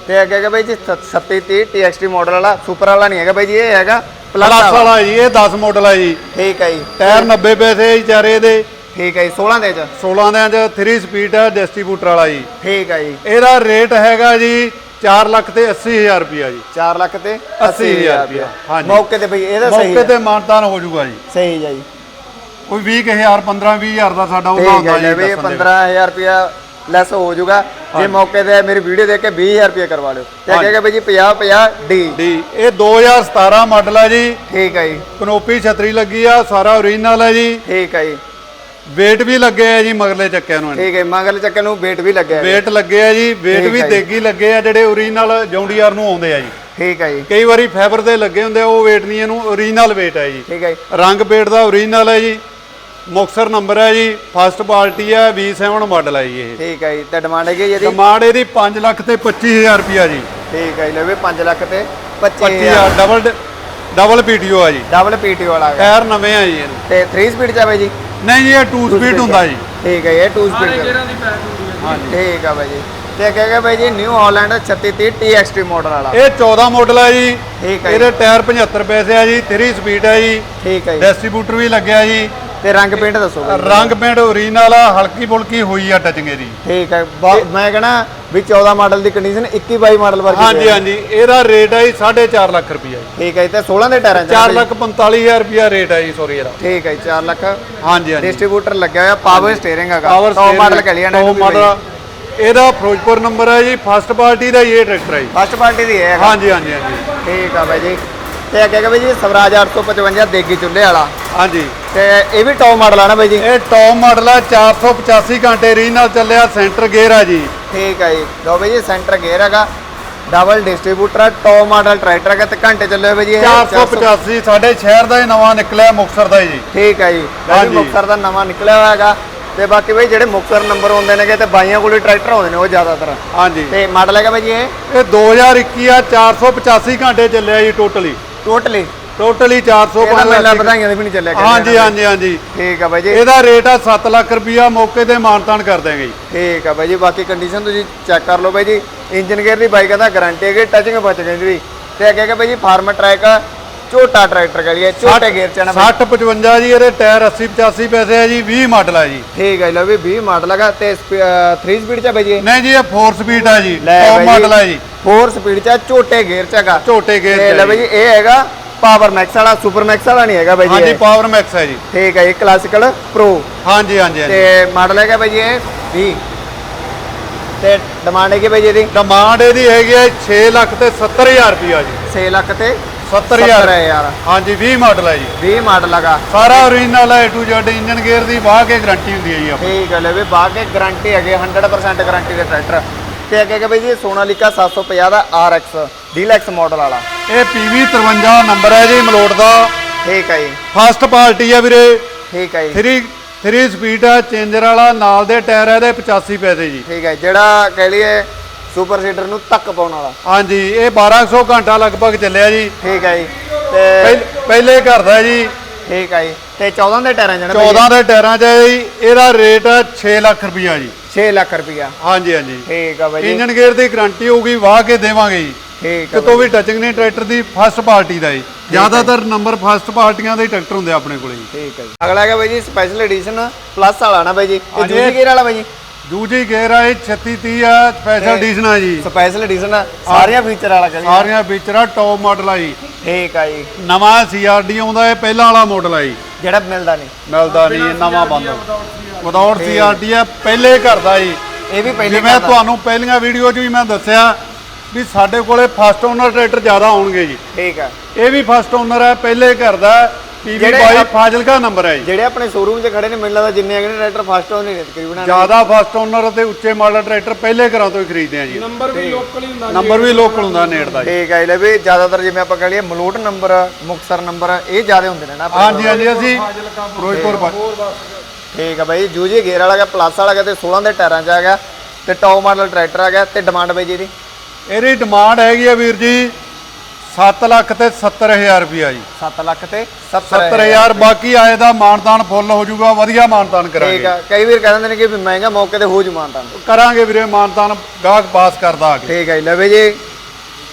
ਤੇ ਅੱਗੇ ਹੈਗਾ ਬਾਈ ਜੀ 3730 TXT ਮਾਡਲ ਵਾਲਾ ਸੁਪਰ ਵਾਲਾ ਨਹੀਂ ਹੈਗਾ ਬਾਈ ਜੀ ਇਹ ਹੈਗਾ ਪਲੱਸ ਪਲੱਸ ਵਾਲਾ ਜੀ ਇਹ 10 ਮਾਡਲ ਹੈ ਜੀ। ਠੀਕ ਹੈ ਜੀ। ਟਾਇਰ 90 ਪੈਸੇ ਜੀ ਚਾਰੇ ਦੇ। ਠੀਕ ਹੈ ਜੀ 16 ਦੇ ਚ। 16 ਦੇ ਚ 3 ਸਪੀਡ ਹੈ ਡਿਸਟ੍ਰੀਬਿਊਟਰ ਵਾਲਾ ਜੀ। ਠੀਕ ਹੈ ਜੀ। ਇਹਦਾ ਰੇਟ ਹੈਗਾ ਜੀ 4 ਲੱਖ ਤੇ 80000 ਰੁਪਿਆ ਜੀ। 4 ਲੱਖ ਤੇ 80,000 ਰੁਪਇਆ, ਹਾਂਜੀ। ਮੌਕੇ ਤੇ ਬਈ ਇਹਦਾ ਸਹੀ ਮੌਕੇ ਤੇ ਮਾਨਤਾਨ ਹੋ ਜਾਊਗਾ ਜੀ। ਸਹੀ ਹੈ ਜੀ। ਕੋਈ 20000 15 20000 ਦਾ ਸਾਡਾ ਉਹਦਾ ਹੁੰਦਾ ਜੀ ਵਿੱਚ। 15000 ਰੁਪਿਆ ਲੈਸ ਹੋ ਜਾਊਗਾ। ਜੇ ਮੌਕੇ ਤੇ ਮੇਰੀ ਵੀਡੀਓ ਦੇਖ ਕੇ 20000 ਰੁਪਿਆ ਕਰਵਾ ਲਿਓ। ਤੇ ਅੱਗੇ ਹੈਗਾ ਬਈ ਜੀ 50 50 ਡੀ ਡੀ ਇਹ 2017 ਮਾਡਲ ਹੈ ਜੀ। ਠੀਕ ਹੈ ਜੀ। ਕਨੋਪੀ ਛਤਰੀ ਲੱਗੀ ਆ ਸਾਰਾ ਓਰੀਜਨਲ ਹੈ ਜੀ। ਠੀਕ ਹੈ ਜੀ। ਵੇਟ ਵੀ ਲੱਗੇ ਆ ਜੀ ਮਗਰਲੇ ਚੱਕਿਆਂ ਨੂੰ ਠੀਕ ਹੈ ਮੰਗਲ ਚੱਕੇ ਨੂੰ ਵੇਟ ਵੀ ਲੱਗਿਆ ਹੈ। ਵੇਟ ਲੱਗੇ ਆ ਜੀ ਵੇਟ ਵੀ ਹੈ। ਦੇਗੀ ਲੱਗੇ ਆ ਜਿਹੜੇ ਓਰੀਜਨਲ ਜੌਂਡੀਆਰ ਨੂੰ ਆਉਂਦੇ ਆ ਜੀ। ਠੀਕ ਹੈ ਜੀ। ਕਈ ਵਾਰੀ ਫਾਈਬਰ ਦੇ ਲੱਗੇ ਹੁੰਦੇ ਆ ਉਹ ਵੇਟ ਨਹੀਂ ਇਹਨੂੰ ਓਰੀਜਨਲ ਵੇਟ ਹੈ ਜੀ। ਠੀਕ ਹੈ ਰੰਗ ਪੇਟ ਦਾ ਓਰੀਜਨਲ ਹੈ ਜੀ। ਮੁਕਸਰ ਨੰਬਰ ਹੈ ਜੀ ਫਸਟ ਪਾਰਟੀ ਹੈ V7 ਮਾਡਲ ਹੈ ਜੀ ਇਹ। ਠੀਕ ਹੈ ਜੀ ਤੇ ਡਿਮਾਂਡ ਹੈਗੀ ਹੈ ਇਹਦੀ? ਡਿਮਾਂਡ ਇਹਦੀ 5 ਲੱਖ ਤੇ 25000 ਰੁਪਿਆ ਜੀ। ਠੀਕ ਹੈ ਜੀ ਲਵੇ 5 ਲੱਖ ਤੇ 25000 25000 ਡਬਲ ਡਬਲ ਪੀਟੀਓ ਆ ਜੀ। ਡਬਲ ਪੀਟੀ ਵਾਲਾ ਹੈ ਟਾਇਰ ਨਵੇਂ ਆ ਜੀ ਤੇ 3 ਸਪੀਡ ਚ ਆ ਬਾਈ ਜੀ? ਨਹੀਂ ਜੀ ਇਹ 2 ਸਪੀਡ ਹੁੰਦਾ ਜੀ। ਠੀਕ ਹੈ ਇਹ 2 ਸਪੀਡ ਹਾਂਜੀ ਠੀਕ ਆ ਬਾਈ ਜੀ। ਤੇ ਅੱਗੇ ਹੈਗਾ ਬਾਈ ਜੀ ਨਿਊ ਹਾਲੈਂਡ 3630 TXT ਮਾਡਲ ਵਾਲਾ। ਇਹ 14 ਮਾਡਲ ਹੈ ਜੀ। ਠੀਕ ਹੈ ਜੀ। ਇਹਦੇ ਟਾਇਰ 75 ਪੈਸੇ ਆ ਜੀ 3 ਸਪੀਡ ਹੈ ਜੀ। ਠੀਕ ਹੈ ਜੀ। ਡਿਸਟ੍ਰੀਬਿਊਟਰ ਵੀ ਲੱਗਿਆ ਜੀ। ਤੇ ਰੰਗ ਪੇਂਟ ਦੱਸੋ ਬਾਈ। ਰੰਗ ਪੇਂਟ ਓਰੀਜਨਲ ਆ ਹਲਕੀ ਫੁਲਕੀ ਹੋਈ ਆ ਟਚਿੰਗ ਇਹਦੀ। ਠੀਕ ਹੈ ਬਹੁਤ- ਮੈਂ ਕਹਣਾ ਵੀ 14 ਮਾਡਲ ਦੀ ਕੰਡੀਸ਼ਨ 21 22 ਮਾਡਲ ਵਰਗੀ ਹਾਂਜੀ ਹਾਂਜੀ ਇਹਦਾ ਰੇਟ ਹੈ ਜੀ 4.5 ਲੱਖ ਰੁਪਈਆ ਜੀ। ਠੀਕ ਹੈ ਜੀ, ਤੇ 16 ਦੇ ਟਾਇਰਾਂ ਚ 4 ਲੱਖ 45000 ਰੁਪਈਆ ਰੇਟ ਹੈ ਜੀ ਸੋਰੀ ਇਹਦਾ। ਠੀਕ ਹੈ 4 ਲੱਖ। ਹਾਂਜੀ ਹਾਂਜੀ। ਡਿਸਟ੍ਰੀਬਿਊਟਰ ਲੱਗਿਆ ਹੋਇਆ ਪਾਵਰ ਸਟੀਅਰਿੰਗ ਹੈਗਾ। ਟੌਪ ਮਾਡਲ ਕਹ ਲਿਆ ਨਾ ਟੌਪ ਮਾਡਲ ਇਹਦਾ ਫਿਰੋਜ਼ਪੁਰ ਨੰਬਰ ਹੈ ਜੀ ਫਸਟ ਪਾਰਟੀ ਦਾ ਇਹ ਟਰੈਕਟਰ ਹੈ ਜੀ। ਫਸਟ ਪਾਰਟੀ ਦੀ ਹੈ ਹੈਗਾ। ਹਾਂਜੀ ਹਾਂਜੀ ਹਾਂਜੀ। ਠੀਕ ਆ ਬਾਈ ਜੀ। ਤੇ ਅੱਗੇ ਬਾਈ ਜੀ ਸਵਰਾਜ 855 ਦੇਗੀ ਚੁੱਲ੍ਹੇ ਵਾਲਾ। ਹਾਂਜੀ। ਤੇ ਇਹ ਵੀ ਟੌਪ ਮਾਡਲ ਆ ਨਾ ਬਾਈ ਜੀ? ਇਹ ਟੌਪ ਮਾਡਲ ਆ 485 ਘੰਟੇ ਰੀਨਲ ਚੱਲਿਆ ਸੈਂਟਰ ਗੇਅਰ ਆ ਜੀ। ਠੀਕ ਹੈ ਜੀ। ਲਓ ਬਈ ਜੀ ਸੈਂਟਰ ਗੇਅਰ ਹੈਗਾ। Double distributor top model tractor ਹੈਗਾ ਤੇ ਘੰਟੇ ਚੱਲੇ ਹੋਏ ਬਈ ਜੀ ਇਹ 485 ਸਾਡੇ ਸ਼ਹਿਰ ਦਾ ਹੀ ਨਵਾਂ ਨਿਕਲਿਆ ਮੁਕਤਸਰ ਦਾ ਜੀ। ਠੀਕ ਹੈ ਜੀ। ਮੁਕਤਸਰ ਦਾ ਨਵਾਂ ਨਿਕਲਿਆ ਹੋਇਆ ਹੈਗਾ। ਤੇ ਬਾਕੀ ਬਈ ਜਿਹੜੇ ਮੁਕਤਸਰ ਨੰਬਰ ਹੁੰਦੇ ਨੇਗੇ ਤੇ ਬਾਈਆਂ ਕੋਲੇ ਟਰੈਕਟਰ ਆਉਂਦੇ ਨੇ ਉਹ ਜ਼ਿਆਦਾਤਰ। ਹਾਂਜੀ। ਤੇ ਮਾਡਲ ਹੈਗਾ ਬਈ ਜੀ ਇਹ? ਇਹ 2021 ਆ 485 ਘੰਟੇ ਚੱਲਿਆ ਜੀ ਟੋਟਲੀ ਟੋਟਲੀ ਟੋਟਲੀ ਇਹਦਾ 405 ਮੇਲਾ ਵਧਾਈਆਂ ਦੇ ਵੀ ਨਹੀਂ ਚੱਲਿਆ ਹਾਂਜੀ। ਹਾਂਜੀ ਹਾਂਜੀ। ਠੀਕ ਹੈ ਬਾਈ ਜੀ। ਇਹਦਾ ਰੇਟ ਆ 7 ਲੱਖ ਰੁਪਈਆ ਮੌਕੇ ਤੇ ਮਾਨਤਾਨ ਕਰ ਦਿਆਂਗੇ ਜੀ। ਠੀਕ ਹੈ ਬਾਈ ਜੀ ਬਾਕੀ ਕੰਡੀਸ਼ਨ ਤੁਸੀਂ ਚੈੱਕ ਕਰ ਲਓ ਬਾਈ ਜੀ। ਇੰਜਨ ਗੇਅਰ ਦੀ ਬਾਈਕ ਦਾ ਗਾਰੰਟੀ ਹੈਗੀ ਟੱਚਿੰਗ ਬਚ ਗਈ ਵੀ ਤੇ ਅੱਗੇ ਹੈਗਾ ਬਾਈ ਜੀ ਫਾਰਮਰ ਟਰੈਕ ਛੋਟਾ ਟਰੈਕਟਰ ਕਹ ਲਈਏ ਛੋਟੇ ਗੇਅਰ ਚ ਹੈ ਨਾ ਬਾਈ। 60 55 ਜੀ ਇਹਦੇ ਟਾਇਰ 80 85 ਪੈਸੇ ਆ ਜੀ 20 ਮਾਡਲ ਆ ਜੀ। ਠੀਕ ਹੈ ਲਓ ਵੀ 20 ਮਾਡਲ ਹੈਗਾ ਤੇ 3 ਸਪੀਡ ਚ ਹੈ ਬਾਈ ਜੀ। ਨਹੀਂ ਜੀ ਇਹ 4 ਸਪੀਡ ਆ ਜੀ ਲੈ ਟੌਪ ਬਾਈ ਜੀ। ਮਾਡਲ ਆ ਜੀ। 4 ਸਪੀਡ ਚ ਹੈ, ਛੋਟੇ ਗੇਅਰ ਚ ਹੈਗਾ। ਝੋਟੇ ਗੇਅਰ ਚ ਲੈ ਆ ਬਾਈ ਇਹ ਹੈਗਾ ਪਾਵਰ ਮੈਕਸ ਵਾਲਾ ਸੁਪਰ ਮੈਕਸ ਵਾਲਾ ਨਹੀਂ ਹੈਗਾ ਬਾਈ ਜੀ ਹਾਂਜੀ। ਪਾਵਰ ਮੈਕਸ ਹੈ ਜੀ। ਠੀਕ ਹੈ ਇਹ ਕਲਾਸਿਕਲ ਪ੍ਰੋ ਹਾਂਜੀ ਹਾਂਜੀ ਤੇ ਮਾਡਲ ਹੈਗਾ ਬਾਈ ਜੀ ਇਹ 20 ਤੇ ਡਿਮਾਂਡ ਹੈਗੀ ਬਾਈ ਜੀ ਇਹਦੀ? ਡਿਮਾਂਡ ਇਹਦੀ ਹੈਗੀ ਹੈ 6 ਲੱਖ ਤੇ 70000 ਰੁਪਈਆ ਜੀ। 6 ਲੱਖ ਤੇ 70000 ਯਾਰ ਹਾਂਜੀ 20 ਮਾਡਲ ਹੈ ਜੀ। 20 ਮਾਡਲ ਹੈਗਾ। ਸਾਰਾ ਓਰੀਜਨਲ ਹੈ A to Z engine gear ਦੀ ਵਾਹ ਕੇ ਗਾਰੰਟੀ ਹੁੰਦੀ ਹੈ ਜੀ ਆਪਣੀ। ਠੀਕ ਹੈ ਲੈ ਵੀ ਬਾਅਦ ਕੇ ਗਾਰੰਟੀ ਹੈਗੇ 100% ਗਾਰੰਟੀ ਦੇ ਟਰੈਕਟਰ ਤੇ ਅੱਗੇ ਕਿ ਬਈ ਜੀ ਸੋਨਾਲੀਕਾ 750 ਦਾ RX ਡੀਲੈਕਸ ਮਾਡਲ ਵਾਲਾ। ਇਹ PV 53 ਨੰਬਰ ਹੈ ਜੀ ਮਲੋਟ ਦਾ। ਠੀਕ ਹੈ ਜੀ। ਫਸਟ ਪਾਰਟੀ ਹੈ ਵੀਰੇ। ਠੀਕ ਹੈ ਜੀ। 3 3 ਸਪੀਡ ਹੈ ਚੇਂਜਰ ਵਾਲਾ ਨਾਲ ਦੇ ਟਾਇਰ ਇਹਦੇ 85 ਪੈਸੇ ਜੀ। ਠੀਕ ਹੈ ਜਿਹੜਾ ਕਹਿ ਲਈਏ ਸੁਪਰ ਸੀਡਰ ਨੂੰ ਤੱਕ ਪਾਉਣ ਵਾਲਾ। ਹਾਂਜੀ ਇਹ 1200 ਘੰਟਾ ਲਗਭਗ ਚੱਲਿਆ ਜੀ। ਠੀਕ ਹੈ ਜੀ ਤੇ ਪਹਿ- ਪਹਿਲੇ ਘਰ ਦਾ ਜੀ। ਠੀਕ ਹੈ ਜੀ ਤੇ 14 ਦੇ ਟਾਇਰਾਂ ਜਣਾ 14 ਦੇ ਟਾਇਰਾਂ 'ਚ ਜੀ ਇਹਦਾ ਰੇਟ ਹੈ 6 ਲੱਖ ਰੁਪਈਆ ਜੀ। 6 ਲੱਖ ਰੁਪਇਆ। ਹਾਂਜੀ ਹਾਂਜੀ। ਠੀਕ ਹੈ ਬਾਈ ਜੀ। ਇੰਜਨ ਗੇਅਰ ਦੀ ਗਾਰੰਟੀ ਹੋਊਗੀ ਵਾਹ ਕੇ ਦੇਵਾਂਗੇ ਜੀ। ਠੀਕ ਹੈ ਕਿਤੋਂ ਵੀ ਟੱਚਿੰਗ ਨਹੀਂ ਟਰੈਕਟਰ ਦੀ ਫਸਟ ਪਾਰਟੀ ਦਾ ਜੀ। ਜ਼ਿਆਦਾਤਰ ਨੰਬਰ ਫਸਟ ਪਾਰਟੀਆਂ ਦੇ ਟਰੈਕਟਰ ਹੁੰਦੇ ਆ ਆਪਣੇ ਕੋਲੇ ਜੀ। ਠੀਕ ਹੈ ਜੀ। ਅਗਲਾ ਹੈਗਾ ਬਾਈ ਜੀ ਸਪੈਸ਼ਲ ਐਡੀਸ਼ਨ ਪਲੱਸ ਵਾਲਾ ਨਾ ਬਾਈ ਜੀ। ਇਹ ਹਾਂਜੀ, ਦੂਜੀ ਗੇਅਰ ਵਾਲਾ ਬਾਈ ਜੀ। ਦੂਜੀ ਗੇਅਰ ਆ ਇਹ 3630 ਆ ਸਪੈਸ਼ਲ ਐਡੀਸ਼ਨ ਆ ਜੀ। ਸਪੈਸ਼ਲ ਐਡੀਸ਼ਨ ਸਾਰੀਆਂ ਫੀਚਰ ਵਾਲਾ ਕਰੀ ਸਾਰੀਆਂ ਫੀਚਰ ਆ ਟੌਪ ਮਾਡਲ ਆ ਜੀ। ਠੀਕ ਹੈ ਜੀ। ਨਵਾਂ ਸੀਆਰਡੀ ਆਉਂਦਾ ਇਹ ਪਹਿਲਾਂ ਵਾਲਾ ਮਾਡਲ ਆ ਜੀ। ਜਿਹੜਾ ਮਿਲਦਾ ਨਹੀਂ। ਮਿਲਦਾ ਨਹੀਂ ਨਵਾਂ ਬੰਦ ਵਿਦਆਊਟ ਸੀਆਰਡੀ ਆ ਪਹਿਲੇ ਘਰ ਦਾ ਜੀ। ਇਹ ਵੀ ਪਹਿਲੇ ਜਿਵੇਂ। ਤੁਹਾਨੂੰ ਪਹਿਲੀਆਂ ਵੀਡੀਓ 'ਚ ਵੀ ਮੈਂ ਦੱਸਿਆ ਵੀ ਸਾਡੇ ਕੋਲੇ ਫਸਟ ਓਨਰ ਟਰੈਕਟਰ ਜ਼ਿਆਦਾ ਆਉਣਗੇ ਜੀ। ਠੀਕ ਹੈ ਇਹ ਵੀ ਫਸਟ ਓਨਰ ਹੈ ਪਹਿਲੇ ਘਰ ਦਾ ਪੀਵੀ ਜਿਹੜੇ ਬਾਈ ਆਪ- ਫਾਜ਼ਿਲਕਾ ਨੰਬਰ ਹੈ ਜੀ। ਜਿਹੜੇ ਆਪਣੇ ਸ਼ੋਰੂਮ 'ਚ ਖੜੇ ਨੇ ਮੈਨੂੰ ਲੱਗਦਾ ਜਿੰਨੇ ਅਗਲੇ ਟਰੈਕਟਰ ਫਸਟ ਹੋਣੇ ਨੇ ਤਕਰੀਬਨ ਜ਼ਿਆਦਾ ਫਸਟ ਓਨਰ ਤੇ ਉੱਚੇ ਮਾਡਲ ਟਰੈਕਟਰ ਪਹਿਲੇ ਘਰਾਂ ਤੋਂ ਹੀ ਖਰੀਦਦੇ ਆ ਜੀ। ਨੰਬਰ ਵੀ ਲੋਕਲ ਹੀ ਹੁੰਦਾ ਨੰਬਰ ਵੀ ਲੋਕਲ ਹੁੰਦਾ ਨੇੜ ਦਾ ਜੀ। ਠੀਕ ਹੈ ਲੈ ਵੀ ਜ਼ਿਆਦਾਤਰ ਜਿਵੇਂ ਆਪਾਂ ਕਹ ਲਈਏ ਮਲੋਟ ਨੰਬਰ ਮੁਕਸਰ ਨੰਬਰ ਇਹ ਜ਼ਿਆਦਾ ਹੁੰਦੇ ਨੇ ਨਾ ਆਪਣੇ ਹਾਂਜੀ ਹਾਂਜੀ ਅਸੀਂ ਫਿਰੋਜ਼ਪੁਰ ਬਾ- ਠੀਕ ਹੈ ਬਾਈ ਜੂਜੀ ਗੇਅਰ ਵਾਲਾ ਹੈਗਾ ਪਲੱਸ ਵਾਲਾ ਹੈਗਾ ਤੇ 16 ਦੇ ਟਾਇਰਾਂ 'ਚ ਹੈਗਾ ਤੇ ਟੌਪ ਮਾਡਲ ਟਰੈਕਟਰ ਹੈਗਾ ਤੇ ਡਿਮਾਂਡ ਬਾਈ ਜੀ ਇਹਦੀ? ਇਹਦੀ ਡਿਮਾਂਡ ਹੈਗੀ ਆ ਵੀਰ ਜੀ 7 ਲੱਖ ਤੇ 70000 ਰੁਪਿਆ ਜੀ। 7 ਲੱਖ ਤੇ 70 70000 ਬਾਕੀ ਆਏ ਦਾ ਮਾਨਤਾਨ ਫੁੱਲ ਹੋ ਜਾਊਗਾ ਵਧੀਆ ਮਾਨਤਾਨ ਠੀਕ ਕਰਾਂਗੇ ਆ ਕਈ ਵੀਰ ਕਹਿ ਦਿੰਦੇ ਨੇ ਕਿ ਵੀ ਮਹਿੰਗਾ ਮੌਕੇ ਤੇ ਹੋ ਜਮਾਨਤਾਂ ਕਰਾਂਗੇ ਵੀਰੇ ਮਾਨਤਾਨ ਗਾਹਕ ਪਾਸ ਕਰਦਾ ਆ ਕੇ। ਠੀਕ ਹੈ ਲੈ ਬਈ ਜੀ।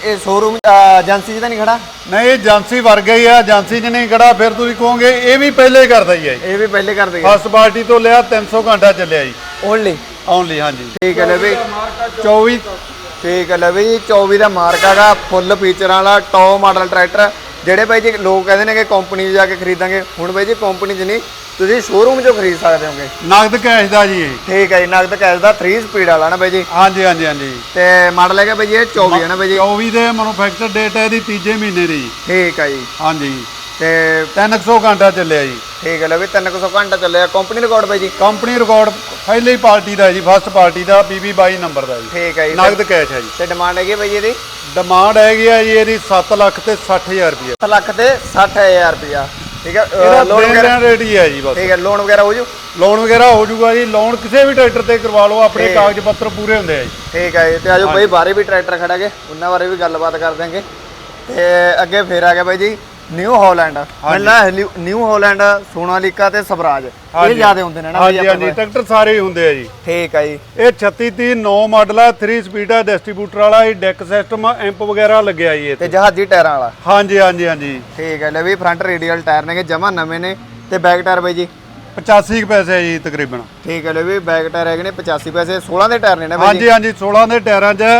ਇਹ ਸ਼ੋਰੂਮ ਏਜੰਸੀ ਤਾਂ ਨਹੀਂ ਖੜਾ? ਨਹੀਂ ਇਹ ਏਜੰਸੀ ਵਰਗਾ ਹੀ ਆ ਏਜੰਸੀ 'ਚ ਨਹੀਂ ਖੜਾ ਫਿਰ ਤੁਸੀਂ ਕਹੋਗੇ ਇਹ ਵੀ ਪਹਿਲੇ ਕਰਦਾ ਹੀ ਹੈ ਇਹ ਵੀ ਪਹਿਲੇ ਕਰ ਦੇਗਾ ਫਸਟ ਪਾਰਟੀ ਤੋਂ ਲਿਆ 300 ਘੰਟਾ ਚੱਲਿਆ ਜੀ। ਓਨਲੀ ਓਨਲੀ ਹਾਂਜੀ। ਠੀਕ ਹੈ ਲੈ ਬਈ 24 ਠੀਕ ਹੈ ਲੈ ਬਈ ਜੀ 24 ਦਾ ਮਾਰਕ ਹੈਗਾ ਫੁੱਲ ਫੀਚਰਾਂ ਵਾਲਾ ਟੌਪ ਮਾਡਲ ਟਰੈਕਟਰ ਜਿਹੜੇ ਬਾਈ ਜੀ ਲੋਕ ਕਹਿੰਦੇ ਨੇ ਕਿ ਕੰਪਨੀ 'ਚ ਜਾ ਕੇ ਖਰੀਦਾਂਗੇ ਹੁਣ ਬਾਈ ਜੀ ਕੰਪਨੀ 'ਚ ਨਹੀਂ ਤੁਸੀਂ ਸ਼ੋਰੂਮ 'ਚੋਂ ਖਰੀਦ ਸਕਦੇ ਹੋਗੇ। ਨਗਦ ਕੈਸ਼ ਦਾ ਜੀ ਇਹ। ਠੀਕ ਹੈ ਜੀ ਨਗਦ ਕੈਸ਼ ਦਾ 3 ਸਪੀਡ ਵਾਲਾ ਨਾ ਬਾਈ ਜੀ। ਹਾਂਜੀ ਹਾਂਜੀ ਹਾਂਜੀ। ਤੇ ਮਾਡਲ ਹੈਗਾ ਬਾਈ ਜੀ ਇਹ 24 ਹੈ ਨਾ ਬਾਈ ਜੀ। 24 ਦੇ ਮੈਨੂਫੈਕਚਰ ਡੇਟ ਹੈ ਇਹਦੀ ਤੀਜੇ ਮਹੀਨੇ ਦੀ। ਠੀਕ ਹੈ ਜੀ। ਹਾਂਜੀ। ਤੇ 300 ਘੰਟਾ ਚੱਲਿਆ ਜੀ। ਠੀਕ ਹੈ ਲੈ ਵੀ 300 ਘੰਟਾ ਚੱਲਿਆ। ਕੰਪਨੀ ਰਿਕਾਰਡ ਬਾਈ ਜੀ? ਕੰਪਨੀ ਰਿਕਾਰਡ ਪਹਿਲੀ ਪਾਰਟੀ ਦਾ ਜੀ ਫਸਟ ਪਾਰਟੀ ਦਾ ਪੀਬੀ 22 ਨੰਬਰ ਦਾ ਜੀ। ਠੀਕ ਹੈ ਜੀ। ਨਗਦ ਕੈਸ਼ ਹੈ ਜੀ। ਤੇ ਡਿਮਾਂਡ ਹੈਗੀ ਬਾਈ ਜੀ ਇਹਦੀ? ਡਿਮਾਂਡ ਹੈਗੀ ਆ ਜੀ ਇਹਦੀ 7 ਲੱਖ ਤੇ 60000 ਰੁਪਏ 7 ਲੱਖ ਤੇ 60000 ਰੁਪਇਆ ਠੀਕ ਹੈ ਲੋਨ ਵਗੈਰਾ ਰੇਟ ਹੀ ਹੈ ਜੀ ਬਸ। ਠੀਕ ਹੈ ਲੋਨ ਵਗੈਰਾ ਹੋ ਜੂ? ਲੋਨ ਵਗੈਰਾ ਹੋ ਜਾਊਗਾ ਜੀ ਲੋਨ ਕਿਸੇ ਵੀ ਟਰੈਕਟਰ ਤੇ ਕਰਵਾ ਲਓ ਆਪਣੇ। ਕਾਗਜ਼ ਪੱਤਰ ਪੂਰੇ ਹੁੰਦੇ ਆ ਜੀ। ਠੀਕ ਹੈ ਤੇ ਆਜੋ ਬਾਈ ਬਾਰੇ ਵੀ ਟਰੈਕਟਰ ਖੜਾ ਕੇ ਉਹਨਾਂ ਬਾਰੇ ਵੀ ਗੱਲਬਾਤ ਕਰ ਦਾਂਗੇ ਤੇ ਅੱਗੇ ਫੇਰ ਆ ਗਿਆ ਬਾਈ ਜੀ ਨਿਊ ਹਾਲੈਂਡ। ਮੈਨੂੰ ਨਿਊ ਹਾਲੈਂਡ ਸੋਨਾਲੀਕਾ ਤੇ ਸਵਰਾਜ। ਇਹ ਜ਼ਿਆਦਾ ਹੁੰਦੇ ਨੇ ਨਾ ਹਾਂਜੀ ਹਾਂਜੀ। ਟਰੈਕਟਰ ਸਾਰੇ ਹੀ ਹੁੰਦੇ ਆ ਜੀ। ਠੀਕ ਹੈ ਜੀ। ਇਹ 3630 9 ਮਾਡਲ ਆ 3 ਸਪੀਡ ਆ ਡਿਸਟ੍ਰੀਬਿਊਟਰ ਵਾਲਾ ਇਹ ਡੈਕ ਸਿਸਟਮ ਐਂਪ ਵਗੈਰਾ ਲੱਗਿਆ ਜੀ ਇਹ ਤੇ ਜਹਾਜ਼ੀ ਟਾਇਰਾਂ ਵਾਲਾ। ਹਾਂਜੀ ਹਾਂਜੀ ਹਾਂਜੀ। ਠੀਕ ਹੈ ਲੈ ਵੀ ਫਰੰਟ ਰੇਡੀਅਲ ਟਾਇਰ ਨੇਗੇ ਜਮਾ ਨਵੇਂ ਨੇ। ਤੇ ਬੈਕ ਟਾਇਰ ਬਾਈ ਜੀ? 85 ਕੁ ਪੈਸੇ ਆ ਜੀ ਤਕਰੀਬਨ। ਠੀਕ ਹੈ ਲੈ ਵੀ ਬੈਕ ਟਾਇਰ ਹੈਗੇ ਨੇ 85 ਪੈਸੇ। 16 ਦੇ ਟਾਇਰ ਨੇ ਨਾ ਬਾਈ ਜੀ? ਹਾਂਜੀ ਹਾਂਜੀ। 16 ਦੇ ਟਾਇਰਾਂ 'ਚ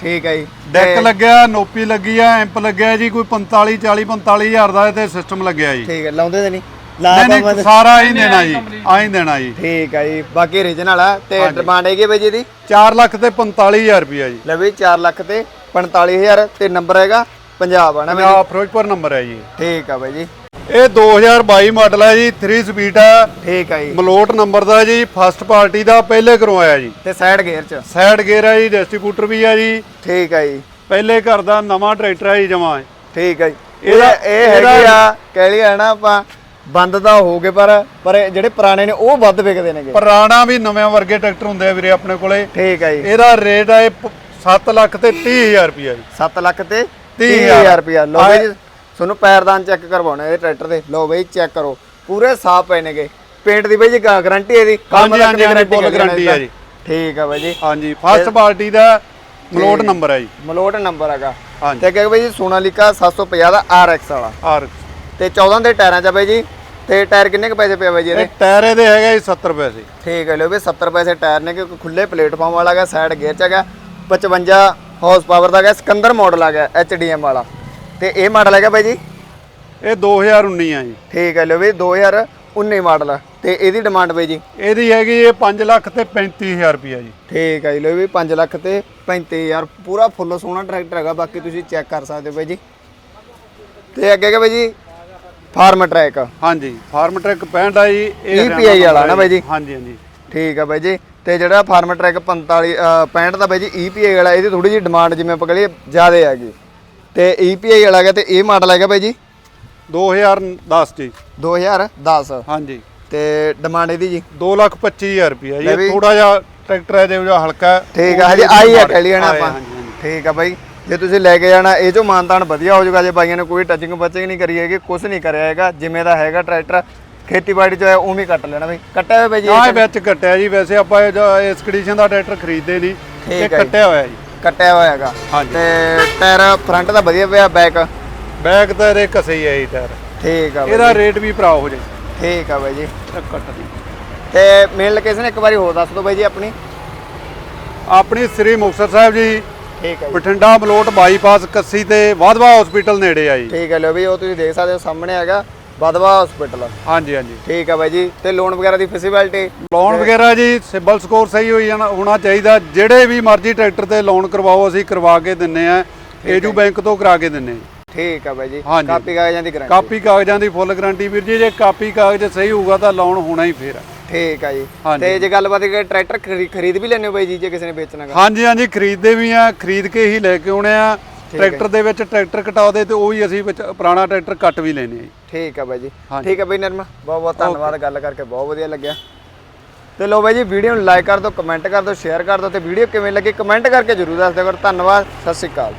ਠੀਕ ਹੈ ਜੀ। ਡੈਕ ਤੇ- ਲੱਗਿਆ ਨੋਪੀ ਲੱਗੀ ਆ ਐਂਪ ਲੱਗਿਆ ਜੀ ਕੋਈ 45 40 45 ਹਜ਼ਾਰ ਦਾ ਇਹ ਤੇ ਸਿਸਟਮ ਲੱਗਿਆ ਜੀ। ਠੀਕ ਹੈ ਲਾਉਂਦੇ ਤੇ ਨਹੀਂ। ਲਾ ਨਹੀਂ ਪਾਵਾਂ ਨਹੀਂ ਸਾਰਾ ਹੀ ਦੇਣਾ ਜੀ ਆਹੀ ਦੇਣਾ ਜੀ। ਠੀਕ ਹੈ ਜੀ ਬਾਕੀ ਰੀਜਨਲ ਆ ਤੇ ਡਿਮਾਂਡ ਹੈਗੀ ਬਾਈ ਜੀ ਦੀ 4 ਲੱਖ ਤੇ 45000 ਰੁਪਿਆ ਜੀ। ਲੈ ਵੀ 4 ਲੱਖ ਤੇ 45000 ਤੇ ਨੰਬਰ ਹੈਗਾ ਪੰਜਾਬ ਆ ਨਾ ਬਾਈ ਫਿਰੋਜ਼ਪੁਰ ਨੰਬਰ ਹੈ ਜੀ। ਠੀਕ ਆ ਬਾਈ ਜੀ। ਇਹ 2022 ਮਾਡਲ ਹੈ ਜੀ 3 ਸਪੀਡ ਹੈ ਠੀਕ ਆ ਜੀ। ਮਲੋਟ ਨੰਬਰ ਦਾ ਜੀ ਫਸਟ ਪਾਰਟੀ ਦਾ ਪਹਿਲੇ ਕਰਵਾਇਆ ਜੀ। ਤੇ ਸਾਈਡ ਗੇਅਰ ਚ। ਸਾਈਡ ਗੇਅਰ ਹੈ ਜੀ ਡਿਸਟ੍ਰੀਬਿਊਟਰ ਵੀ ਹੈ ਜੀ। ਠੀਕ ਆ ਜੀ। ਪਹਿਲੇ ਘਰ ਦਾ ਨਵਾਂ ਟਰੈਕਟਰ ਹੈ ਜੀ ਜਮਾ। ਠੀਕ ਆ ਜੀ। ਇਹਦਾ- ਇਹ ਹੈਗੀ ਆ ਕਹਿ ਲਿਆ ਨਾ ਆਪਾਂ ਬੰਦ ਤਾਂ ਹੋ ਗਏ ਪਰ ਪਰ ਜਿਹੜੇ ਪੁਰਾਣੇ ਨੇ ਉਹ ਵੱਧ ਵਿਕਦੇ ਨੇਗੇ। ਪੁਰਾਣਾ ਵੀ ਨਵੇਂ ਵਰਗੇ ਟਰੈਕਟਰ ਹੁੰਦੇ ਆ ਵੀਰੇ ਆਪਣੇ ਕੋਲੇ। ਠੀਕ ਆ ਜੀ। ਇਹਦਾ ਰੇਟ ਹੈ 7 ਲੱਖ ਤੇ 30000 ਰੁਪਇਆ ਜੀ। 7 ਲੱਖ ਤੇ ਤੀਹ 30000 ਹਜ਼ਾਰ। ਰੁਪਿਆ ਲਓ ਜੀ ਤੁਹਾਨੂੰ ਪੈਰਦਾਨ ਚੈੱਕ ਕਰਵਾਉਣਾ ਇਹ ਟਰੈਕਟਰ ਦੇ। ਲਓ ਬਈ ਚੈੱਕ ਕਰੋ। ਪੂਰੇ ਸਾਫ਼ ਪਏ ਨੇਗੇ। ਪੇਂਟ ਦੀ ਬਈ ਜੀ ਗਾਰੰਟੀ ਇਹਦੀ। ਹਾਂਜੀ, ਹਾਂਜੀ, ਹੈਗੀ guarantee ਹੈ ਜੀ। ਠੀਕ ਆ ਬਈ ਜੀ। ਹਾਂਜੀ ਫਸਟ ਪਾਰਟੀ ਦਾ ਮਲੋਟ ਨੰਬਰ ਹੈ ਜੀ। ਮਲੋਟ ਨੰਬਰ ਹੈਗਾ। ਤੇ ਅੱਗੇ ਬਈ ਜੀ ਸੋਨਾਲੀਕਾ 750 ਦਾ RX ਵਾਲਾ। ਔਰ ਤੇ 14 ਦੇ ਟਾਇਰਾਂ ਚ ਬਈ ਜੀ। ਤੇ ਟਾਇਰ ਕਿੰਨੇ ਕੁ ਪੈਸੇ ਪਿਆ ਬਈ ਜੀ ਇਹ ਇਹਦੇ ਟਾਇਰ ਇਹਦੇ ਹੈਗਾ ਜੀ 70 ਪੈਸੇ ਠੀਕ ਹੈ ਲੋ ਵੀ 70 ਪੈਸੇ ਟਾਇਰ ਨੇ ਕਿ ਖੁੱਲੇ ਪਲੇਟਫਾਰਮ ਵਾਲਾ ਹੈਗਾ ਸਾਈਡ ਗੇਅਰ ਚ ਹੈਗਾ। 55 ਹਾਰਸ ਪਾਵਰ ਦਾ ਹੈਗਾ ਸਿਕੰਦਰ ਮਾਡਲ ਗਿਆ HDM ਵਾਲਾ। ਤੇ ਇਹ ਮਾਡਲ ਹੈਗਾ ਬਾਈ ਜੀ? ਇਹ 2019 ਆ ਜੀ। ਠੀਕ ਹੈ ਲੋ ਵੀ 2019 ਮਾਡਲ ਆ। ਤੇ ਇਹਦੀ ਡਿਮਾਂਡ ਬਾਈ ਜੀ? ਇਹਦੀ ਹੈਗੀ ਇਹ 5 ਲੱਖ ਤੇ 35000 ਰੁਪਇਆ ਜੀ। ਠੀਕ ਹੈ ਜੀ ਲੋ ਵੀ 5 ਲੱਖ ਤੇ 35000 ਪੂਰਾ ਫੁੱਲ ਸੋਹਣਾ ਟਰੈਕਟਰ ਹੈਗਾ ਬਾਕੀ ਤੁਸੀਂ ਚੈੱਕ ਕਰ ਸਕਦੇ ਹੋ ਬਾਈ ਜੀ। ਤੇ ਅੱਗੇ ਹੈਗਾ ਬਾਈ ਜੀ ਫਾਰਮ ਟਰੈਕ। ਹਾਂਜੀ ਫਾਰਮ ਟਰੈਕ 65 ਆ ਜੀ ਇਹ EPI ਵਾਲਾ ਨਾ ਬਾਈ ਜੀ? ਹਾਂਜੀ ਹਾਂਜੀ। ਠੀਕ ਹੈ ਬਾਈ ਜੀ ਤੇ ਜਿਹੜਾ ਫਾਰਮ ਟਰੈਕ 45 ਅ, 65 ਦਾ ਬਾਈ ਜੀ EPI ਵਾਲਾ ਇਹਦੀ ਥੋੜੀ ਜਿਹੀ ਡਿਮਾਂਡ ਜਿਵੇਂ ਆਪਾਂ ਕਹੀਏ ਜ਼ਿਆਦਾ ਹੈਗੀ। ਤੇ EPI ਵਾਲਾ ਹੈਗਾ ਤੇ ਇਹ ਮਾਡਲ ਹੈਗਾ ਬਾਈ ਜੀ? 2010 ਜੀ। 2010 ਹਾਂਜੀ। ਤੇ ਡਿਮਾਂਡ ਇਹਦੀ ਜੀ? 2 ਲੱਖ 25000 ਰੁਪਇਆ ਜੀ। ਲੈ ਵੀ। ਇਹ ਥੋੜਾ ਜਿਹਾ ਟਰੈਕਟਰ ਹੈ ਜਿਹੜਾ ਹਲਕਾ ਹੈ। ਠੀਕ ਆ ਹਜੇ ਆਈ ਆ ਕਹਿ ਲਈ ਨਾ ਆਏ, ਆਪਾਂ। ਹਾਂਜੀ, ਹਾਂਜੀ। ਠੀਕ ਆ ਬਾਈ। ਜੇ ਤੁਸੀਂ ਲੈ ਕੇ ਜਾਣਾ ਇਹ ਚੋਂ ਮਾਨਤਾਨ ਵਧੀਆ ਹੋ ਜਾਊਗਾ। ਜੇ ਬਾਈਆਂ ਨੇ ਕੋਈ ਟੱਚਿੰਗ ਬੱਚਿੰਗ ਨਹੀਂ ਕਰੀ ਹੈਗੀ ਕੁਝ ਨਹੀਂ ਕਰਿਆ ਹੈਗਾ ਜਿਵੇਂ ਦਾ ਹੈਗਾ ਟਰੈਕਟਰ ਖੇਤੀਬਾੜੀ ਚ ਹੈ ਉਵੇਂ ਹੀ ਕੱਟ ਲੈਣਾ ਬਾਈ। ਕੱਟਿਆ ਹੋਇਆ ਬਾਈ ਜੀ ਹਾਂ ਇਹ ਵਿੱਚ ਕੱਟਿਆ ਜੀ। ਵੈਸੇ ਆਪਾਂ ਇਹ ਜੋ ਇਸ ਕੰਡੀਸ਼ਨ ਦਾ ਟਰੈਕਟਰ ਖਰੀਦਦੇ ਨਹੀਂ ਠੀਕ ਇਹ ਹੈ ਜੀ। ਕੱਟਿਆ ਹੋਇਆ ਜੀ। ਕੱਟਿਆ ਹੋਇਆ ਹੈਗਾ। ਹਾਂਜੀ। ਤੇ ਟਾਇਰ ਫਰੰਟ ਦਾ ਵਧੀਆ ਪਿਆ ਬੈਕ ਬੈਕ ਤਾਂ ਇਹਦੇ ਕਸੇ ਹੀ ਹੈ ਜੀ ਟਾਇਰ। ਠੀਕ ਆ ਬਾਈ ਇਹਦਾ ਰੇਟ ਵੀ ਭਰਾ ਹੋ ਜੇ। ਠੀਕ ਆ ਬਾਈ ਜੀ। ਕੱਟ ਦੀ। ਤੇ ਮੇਨ ਲੋਕੇਸ਼ਨ ਇੱਕ ਵਾਰੀ ਹੋਰ ਦੱਸ ਦਿਓ ਬਾਈ ਜੀ ਆਪਣੀ। ਆਪਣੀ ਸ੍ਰੀ ਮੁਕਤਸਰ ਸਾਹਿਬ ਜੀ। ਠੀਕ ਜੀ। ਬਠਿੰਡਾ ਮਲੋਟ ਬਾਈਪਾਸ ਕੱਸੀ ਤੇ ਵਾਧਵਾ ਹਸਪੀਟਲ ਨੇੜੇ ਆ ਜੀ। ਠੀਕ ਹੈ ਲੋ ਵੀ ਉਹ ਤੁਸੀਂ ਦੇਖ ਸਕਦੇ ਹੋ ਸਾਹਮਣੇ ਹੈਗਾ। ਬਦਵਾ ਹਸਪੀਟਲ ਹਾਂਜੀ ਹਾਂਜੀ। ਠੀਕ ਆ ਬਾਈ ਜੀ ਤੇ ਲੋਨ ਵਗੈਰਾ ਦੀ ਫੈਸਿਲਿਟੀ ਲੋਨ ਵਗੈਰਾ ਜੀ ਸਿਬਲ ਸਕੋਰ ਸਹੀ ਹੋਈ ਜਾਣਾ- ਹੋਣਾ ਚਾਹੀਦਾ। ਜਿਹੜੇ ਵੀ ਮਰਜ਼ੀ ਟਰੈਕਟਰ ਤੇ ਲੋਨ ਕਰਵਾਓ ਅਸੀਂ ਕਰਵਾ ਕੇ ਦਿੰਨੇ ਆ। ਏਜੂ ਬੈਂਕ ਤੋਂ ਕਰਾ ਕੇ ਦਿੰਨੇ ਆ। ਠੀਕ ਆ ਬਾਈ ਜੀ ਹਾਂਜੀ। ਕਾਪੀ ਕਾਗਜ਼ਾਂ ਦੀ ਗਾਰੰਟੀ ਕਾਪੀ ਕਾਗਜ਼ਾਂ ਦੀ ਫੁੱਲ ਗਾਰੰਟੀ ਵੀਰ ਜੀ ਜੇ ਕਾਪੀ ਕਾਗਜ਼ ਸਹੀ ਹੋਊਗਾ ਤਾਂ ਲੋਨ ਹੋਣਾ ਹੀ ਫੇਰ। ਆ। ਠੀਕ ਆ ਜੀ ਹਾਂਜੀ। ਤੇ ਜੇ ਗੱਲਬਾਤ ਕਰੀਏ ਟਰੈਕਟਰ ਖਰੀ- ਖਰੀਦ ਵੀ ਲੈਣੇ ਹੋ ਬਾਈ ਜੀ ਜੇ ਕਿਸੇ ਨੇ ਵੇਚਣਾ ਗਾ? ਹਾਂਜੀ ਹਾਂਜੀ ਖਰੀਦਦੇ ਵੀ ਆ ਖਰੀਦ ਕੇ ਹੀ ਲੈ ਕੇ ਆਉਣੇ ਆ। ਟਰੈਕਟਰ ਦੇ ਵਿੱਚ ਟਰੈਕਟਰ ਕਟਾਉਦੇ ਤੇ ਉਹ ਹੀ ਅਸੀਂ ਵਿੱਚ ਪੁਰਾਣਾ ਟਰੈਕਟਰ ਕੱਟ ਵੀ ਲੈਨੇ ਆ ਜੀ। ਠੀਕ ਆ ਬਾਈ ਜੀ। ਠੀਕ ਆ ਬਾਈ ਨਰਮਾ ਬਹੁਤ ਬਹੁਤ ਧੰਨਵਾਦ ਗੱਲ ਕਰਕੇ ਬਹੁਤ ਵਧੀਆ ਲੱਗਿਆ। ਤੇ ਲੋ ਬਾਈ ਜੀ ਵੀਡੀਓ ਨੂੰ ਲਾਈਕ ਕਰ ਦਿਓ ਕਮੈਂਟ ਕਰ ਦਿਓ ਸ਼ੇਅਰ ਕਰ ਦਿਓ ਤੇ ਵੀਡੀਓ ਕਿਵੇਂ ਲੱਗੀ ਕਮੈਂਟ ਕਰਕੇ ਜਰੂਰ ਦੱਸ ਦਿਓ। ਧੰਨਵਾਦ ਸਤਿ ਸ਼੍ਰੀ ਅਕਾਲ।